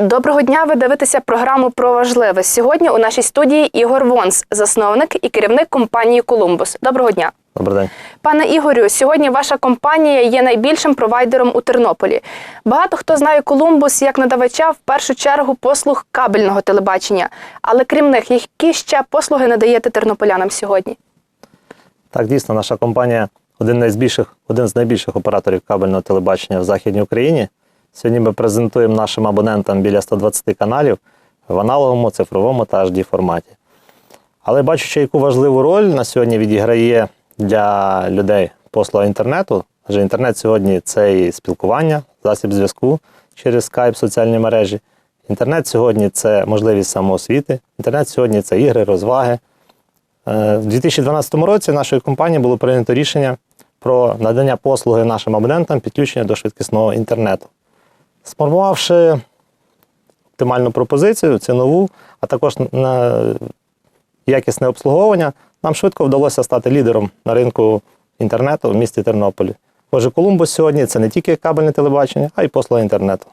Доброго дня. Ви дивитеся програму про важливе. Сьогодні у нашій студії Ігор Вонс, засновник і керівник компанії Колумбус. Доброго дня. Добрий день. Пане Ігорю, сьогодні ваша компанія є найбільшим провайдером у Тернополі. Багато хто знає Колумбус як надавача в першу чергу послуг кабельного телебачення. Але крім них, які ще послуги надаєте тернополянам сьогодні? Так, дійсно, наша компанія один, найбільших, один з найбільших операторів кабельного телебачення в Західній Україні. Сьогодні ми презентуємо нашим абонентам біля 120 каналів в аналоговому, цифровому та HD форматі. Але бачучи, яку важливу роль на сьогодні відіграє для людей послуга інтернету, адже інтернет сьогодні це і спілкування, засіб зв'язку через скайп, соціальні мережі. Інтернет сьогодні це можливість самоосвіти, інтернет сьогодні це ігри, розваги. Е, У 2012 році нашою компанією було прийнято рішення про надання послуги нашим абонентам підключення до швидкісного інтернету. Сформувавши оптимальну пропозицію, цінову, а також на якісне обслуговування, нам швидко вдалося стати лідером на ринку інтернету в місті Тернополі. Отже, Колумбус сьогодні це не тільки кабельне телебачення, а й послуга інтернету.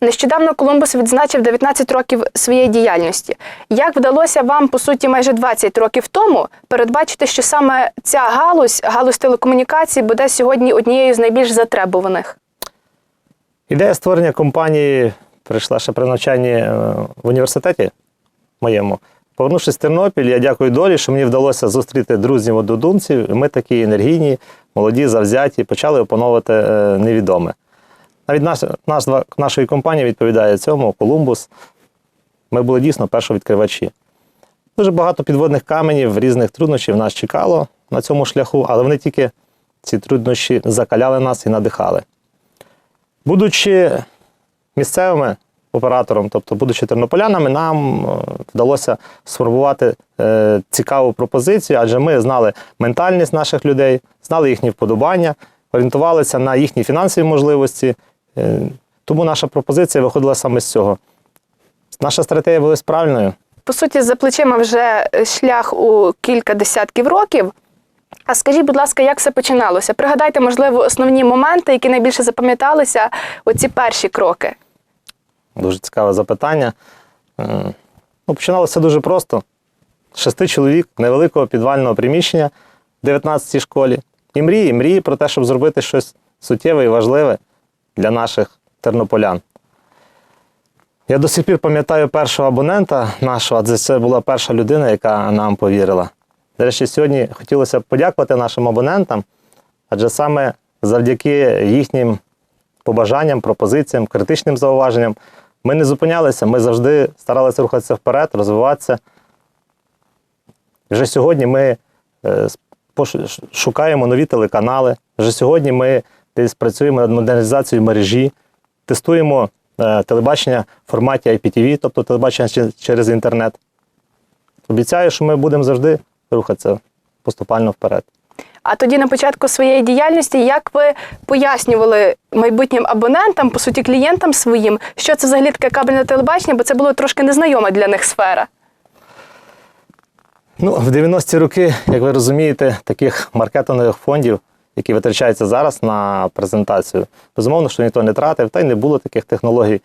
Нещодавно Колумбус відзначив 19 років своєї діяльності. Як вдалося вам, по суті, майже 20 років тому передбачити, що саме ця галузь, галузь телекомунікацій, буде сьогодні однією з найбільш затребуваних? Ідея створення компанії прийшла ще при навчанні е, в університеті моєму. Повернувшись в Тернопіль, я дякую долі, що мені вдалося зустріти друзів однодумців. Ми такі енергійні, молоді, завзяті, почали опановувати е, невідоме. Навіть наш, назва нашої компанії відповідає цьому Колумбус. Ми були дійсно першовідкривачі. Дуже багато підводних каменів, різних труднощів нас чекало на цьому шляху, але вони тільки ці труднощі закаляли нас і надихали. Будучи місцевими оператором, тобто будучи тернополянами, нам е, вдалося сформувати е, цікаву пропозицію, адже ми знали ментальність наших людей, знали їхні вподобання, орієнтувалися на їхні фінансові можливості. Е, тому наша пропозиція виходила саме з цього. Наша стратегія була правильною. По суті, за плечима вже шлях у кілька десятків років. А скажіть, будь ласка, як все починалося? Пригадайте, можливо, основні моменти, які найбільше запам'яталися оці перші кроки. Дуже цікаве запитання. Ну, починалося дуже просто. Шести чоловік невеликого підвального приміщення в 19-й школі. І мрії, мрії про те, щоб зробити щось суттєве і важливе для наших тернополян. Я до сих пір пам'ятаю першого абонента нашого, адже це була перша людина, яка нам повірила. Речі, сьогодні хотілося подякувати нашим абонентам, адже саме завдяки їхнім побажанням, пропозиціям, критичним зауваженням ми не зупинялися, ми завжди старалися рухатися вперед, розвиватися. Вже сьогодні ми е, шукаємо нові телеканали. Вже сьогодні ми десь працюємо над модернізацією мережі, тестуємо е, телебачення в форматі IPTV, тобто телебачення через інтернет. Обіцяю, що ми будемо завжди рухатися поступально вперед. А тоді на початку своєї діяльності, як ви пояснювали майбутнім абонентам, по суті, клієнтам своїм, що це взагалі таке кабельне телебачення, бо це було трошки незнайома для них сфера. Ну, в 90-ті роки, як ви розумієте, таких маркетингових фондів, які витрачаються зараз на презентацію, безумовно, що ніхто не тратив, та й не було таких технологій,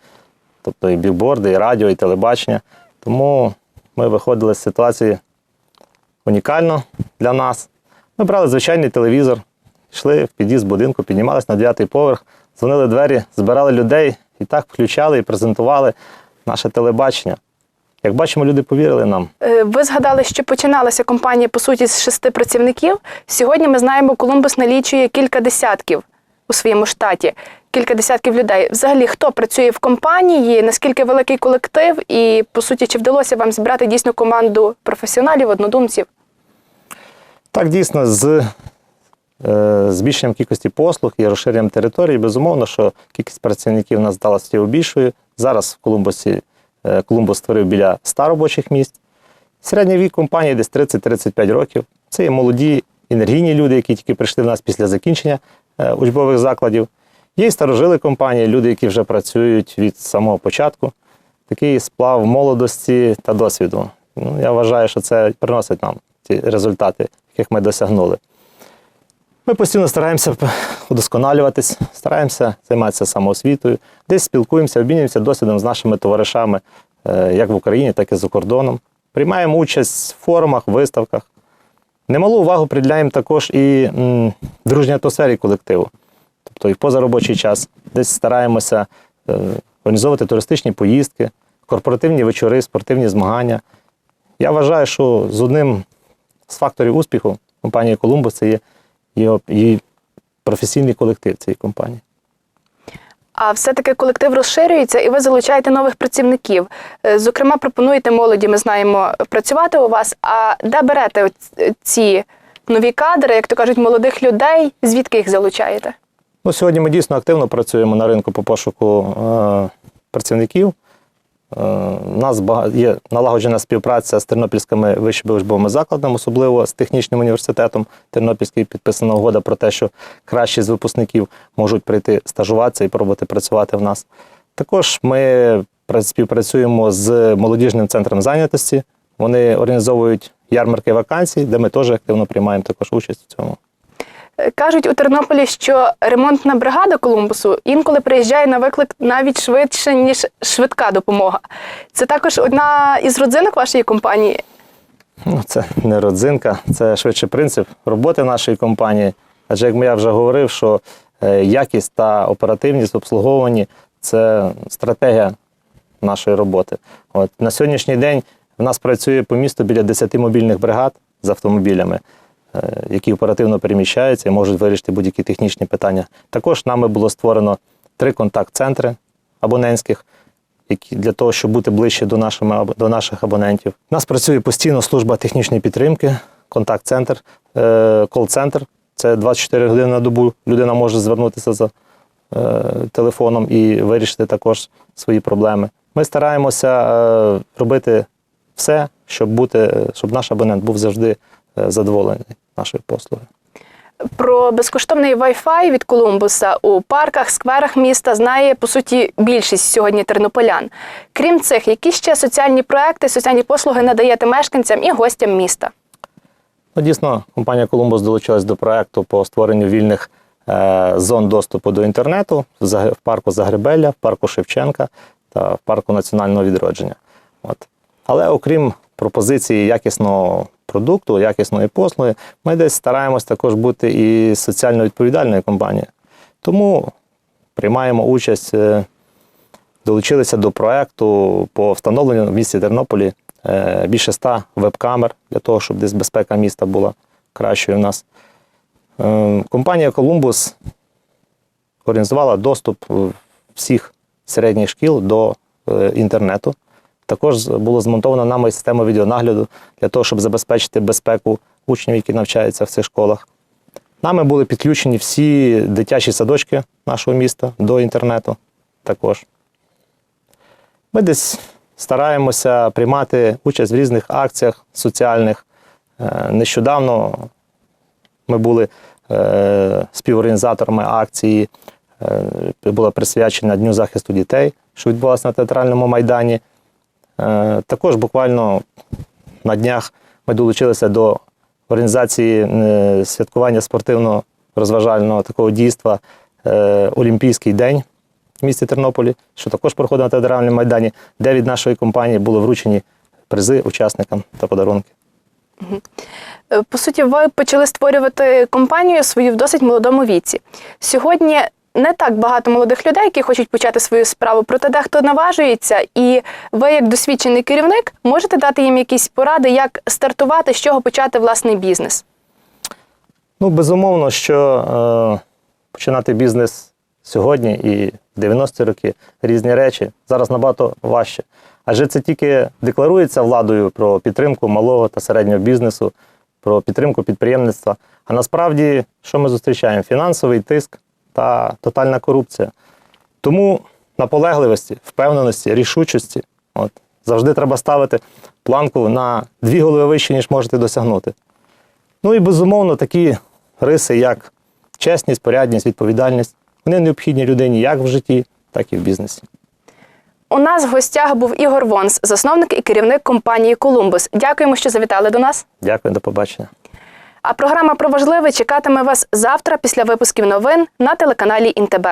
тобто і білборди, і радіо, і телебачення. Тому ми виходили з ситуації унікально для нас. Ми брали звичайний телевізор, йшли в під'їзд будинку, піднімалися на дев'ятий поверх, дзвонили двері, збирали людей і так включали і презентували наше телебачення. Як бачимо, люди повірили нам. Е, Ви згадали, що починалася компанія по суті з шести працівників. Сьогодні ми знаємо, Колумбус налічує кілька десятків у своєму штаті, кілька десятків людей. Взагалі, хто працює в компанії, наскільки великий колектив, і по суті, чи вдалося вам зібрати дійсно команду професіоналів, однодумців? Так, дійсно, з е, збільшенням кількості послуг і розширенням території, безумовно, що кількість працівників у нас стала суттєво більшою. Зараз в Колумбусі е, Колумбус створив біля 100 робочих місць. Середній вік компанії десь 30-35 років. Це є молоді, енергійні люди, які тільки прийшли в нас після закінчення е, учбових закладів. Є і старожили компанії, люди, які вже працюють від самого початку. Такий сплав молодості та досвіду. Ну, я вважаю, що це приносить нам ті результати, яких ми досягнули. Ми постійно стараємося удосконалюватись, стараємося займатися самоосвітою, десь спілкуємося, обмінюємося досвідом з нашими товаришами, е, як в Україні, так і за кордоном. Приймаємо участь в форумах, виставках. Немалу увагу приділяємо також і дружній атмосфері колективу. Тобто і в позаробочий час десь стараємося е, організовувати туристичні поїздки, корпоративні вечори, спортивні змагання. Я вважаю, що з одним з факторів успіху компанії Колумбус це є її, професійний колектив цієї компанії. А все-таки колектив розширюється і ви залучаєте нових працівників. Е, Зокрема, пропонуєте молоді, ми знаємо, працювати у вас. А де берете ці нові кадри, як то кажуть, молодих людей? Звідки їх залучаєте? Ну, сьогодні ми дійсно активно працюємо на ринку по пошуку е, працівників. Е, у нас є налагоджена співпраця з тернопільськими вищими учбовими закладами, особливо з технічним університетом Тернопільський підписана угода про те, що кращі з випускників можуть прийти стажуватися і пробувати працювати в нас. Також ми пра- співпрацюємо з молодіжним центром зайнятості. Вони організовують ярмарки вакансій, де ми теж активно приймаємо також участь в цьому. Кажуть у Тернополі, що ремонтна бригада Колумбусу інколи приїжджає на виклик навіть швидше, ніж швидка допомога. Це також одна із родзинок вашої компанії. Ну, це не родзинка, це швидше принцип роботи нашої компанії. Адже, як я вже говорив, що е, якість та оперативність в обслуговуванні це стратегія нашої роботи. От, на сьогоднішній день в нас працює по місту біля 10 мобільних бригад з автомобілями, які оперативно переміщаються і можуть вирішити будь-які технічні питання. Також нами було створено три контакт-центри абонентських, які для того, щоб бути ближче до, нашими, до наших абонентів. У нас працює постійно служба технічної підтримки, контакт-центр, е, кол-центр. Це 24 години на добу. Людина може звернутися за е, телефоном і вирішити також свої проблеми. Ми стараємося е, робити все, щоб бути, щоб наш абонент був завжди е, задоволений нашою послугою. Про безкоштовний Wi-Fi від Колумбуса у парках, скверах міста знає по суті більшість сьогодні тернополян. Крім цих, які ще соціальні проекти, соціальні послуги надаєте мешканцям і гостям міста? Ну, дійсно, компанія Колумбус долучилась до проекту по створенню вільних е, зон доступу до інтернету в парку Загребелля, в парку Шевченка та в парку національного відродження. От. Але окрім пропозиції якісного продукту, якісної послуги, ми десь стараємось також бути і соціально відповідальною компанією. Тому приймаємо участь, е, долучилися до проекту по встановленню в місті Тернополі е, більше ста веб-камер для того, щоб десь безпека міста була кращою в нас. Е, Компанія Колумбус організувала доступ всіх середніх шкіл до інтернету. Також з- було змонтовано нами система відеонагляду для того, щоб забезпечити безпеку учнів, які навчаються в цих школах. Нами були підключені всі дитячі садочки нашого міста до інтернету також. Ми десь стараємося приймати участь в різних акціях соціальних. Е, Нещодавно ми були е, співорганізаторами акції, е, була присвячена Дню захисту дітей, що відбувалося на театральному майдані. Е, Також буквально на днях ми долучилися до організації е, святкування спортивно-розважального такого дійства е, Олімпійський день в місті Тернополі, що також проходить на театральному майдані, де від нашої компанії були вручені призи учасникам та подарунки. По суті, ви почали створювати компанію свою в досить молодому віці. Сьогодні не так багато молодих людей, які хочуть почати свою справу, проте дехто наважується, і ви, як досвідчений керівник, можете дати їм якісь поради, як стартувати, з чого почати власний бізнес. Ну, безумовно, що е, починати бізнес сьогодні і в 90-ті роки різні речі зараз набагато важче. Адже це тільки декларується владою про підтримку малого та середнього бізнесу, про підтримку підприємництва. А насправді, що ми зустрічаємо? Фінансовий тиск та тотальна корупція. Тому наполегливості, впевненості, рішучості от, завжди треба ставити планку на дві голови вище, ніж можете досягнути. Ну і безумовно такі риси, як чесність, порядність, відповідальність, вони необхідні людині як в житті, так і в бізнесі. У нас в гостях був Ігор Вонс, засновник і керівник компанії Колумбус. Дякуємо, що завітали до нас. Дякую, до побачення. А програма про важливе чекатиме вас завтра після випусків новин на телеканалі ІНТБ.